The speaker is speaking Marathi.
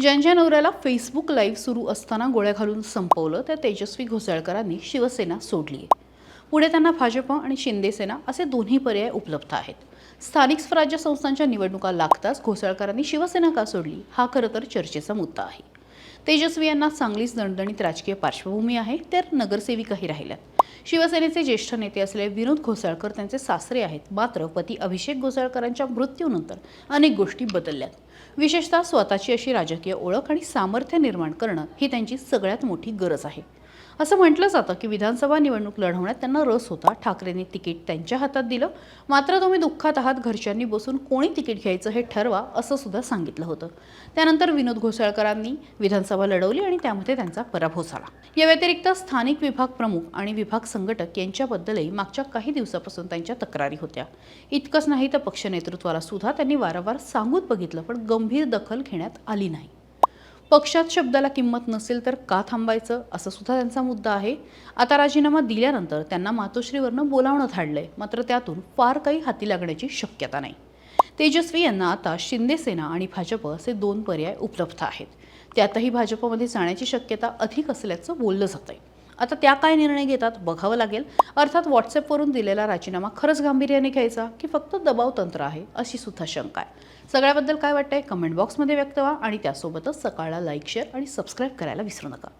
ज्यांच्या नवऱ्याला फेसबुक लाईव्ह सुरू असताना गोळ्या घालून संपवलं त्या तेजस्वी घोसाळकरांनी शिवसेना सोडली आहे पुढे त्यांना भाजप आणि शिंदेसेना असे दोन्ही पर्याय उपलब्ध आहेत. स्थानिक स्वराज्य संस्थांच्या निवडणुका लागताच घोसाळकरांनी शिवसेना का सोडली? हा खरं तर चर्चेचा मुद्दा आहे. तेजस्वी यांना चांगलीच दणदणीत राजकीय पार्श्वभूमी आहे तर नगरसेविकाही राहिल्यात. शिवसेनेचे ज्येष्ठ नेते असलेले विनोद घोसाळकर त्यांचे सासरे आहेत. मात्र पती अभिषेक घोसाळकरांच्या मृत्यूनंतर अनेक गोष्टी बदलल्यात. विशेषतः स्वतःची अशी राजकीय ओळख आणि सामर्थ्य निर्माण करणं ही त्यांची सगळ्यात मोठी गरज आहे. असं म्हटलं जातं की विधानसभा निवडणूक लढवण्यात त्यांना रस होता. ठाकरेंनी तिकीट त्यांच्या हातात दिलं. मात्र तुम्ही दुःखात आहात घरच्यांनी बसून कोणी तिकीट घ्यायचं हे ठरवा असं सुद्धा सांगितलं होतं. त्यानंतर विनोद घोसाळकरांनी विधानसभा लढवली आणि त्यामध्ये त्यांचा पराभव झाला. या व्यतिरिक्त स्थानिक विभाग प्रमुख आणि विभाग संघटक यांच्याबद्दलही मागच्या काही दिवसापासून त्यांच्या तक्रारी होत्या. इतकंच नाही तर पक्ष नेतृत्वाला सुद्धा त्यांनी वारंवार सांगून बघितलं पण गंभीर दखल घेण्यात आली नाही. पक्षात शब्दाला किंमत नसेल तर का थांबायचं? असं सुद्धा त्यांचा मुद्दा आहे. आता राजीनामा दिल्यानंतर त्यांना मातोश्रीवरनं बोलावणं धाडलंय मात्र त्यातून फार काही हाती लागण्याची शक्यता नाही. तेजस्वी यांना आता शिंदेसेना आणि भाजप असे दोन पर्याय उपलब्ध आहेत. त्यातही भाजपमध्ये जाण्याची शक्यता अधिक असल्याचं बोललं जातंय. आता त्या काय निर्णय घेतात बघावं लागेल. अर्थात व्हॉट्सअपवरून दिलेला राजीनामा खरंच गांभीर्याने घ्यायचा की फक्त दबाव तंत्र आहे अशी सुद्धा शंका आहे. सगळ्याबद्दल काय वाटतंय? कमेंट बॉक्समध्ये व्यक्त व्हा आणि त्यासोबतच सकाळला लाईक शेअर आणि सबस्क्राईब करायला विसरू नका.